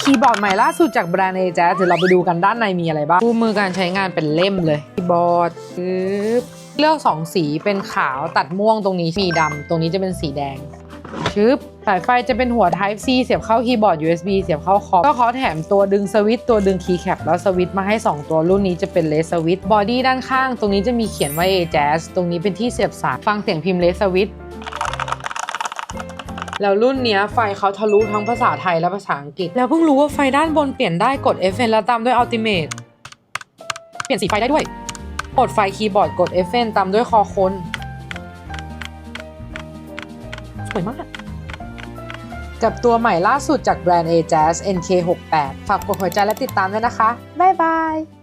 คีย์บอร์ดใหม่ล่าสุดจากแบรนด์ a j a z เดี๋ยวเราไปดูกันด้านในมีอะไรบ้างคู่มือการใช้งานเป็นเล่มเลยคีย์บอร์ดปึ๊บเลือก 2 สีเป็นขาวตัดม่วงตรงนี้มีดำตรงนี้จะเป็นสีแดงชึบสายไฟจะเป็นหัว Type C เสียบเข้าคีย์บอร์ด USB เสียบเข้าคอมก็เขาแถมตัวดึงสวิตช์ตัวดึงคีย์แคปแล้วสวิตช์มาให้ 2 ตัวรุ่นนี้จะเป็นเลสสวิตช์บอดี้ด้านข้าง ตรงนี้จะมีเขียนว่า a j a z ตรงนี้เป็นที่เสียบสายฟังเสียงพิมพ์เลสสวิตช์ แล้วรุ่นเนี้ยไฟเขาทะลุทั้งภาษาไทยและภาษาอังกฤษ แล้วเพิ่งรู้ว่าไฟด้านบนเปลี่ยนได้กด FN แล้วตามด้วย Ultimate เปลี่ยนสีไฟได้ด้วย กดไฟคีย์บอร์ดกด FN ตามด้วยคอคน สวยมากกับตัวใหม่ล่าสุดจากแบรนด์ a j a z NK68 ฝากกดหัวใจและติดตามด้วยนะคะ บ๊ายบาย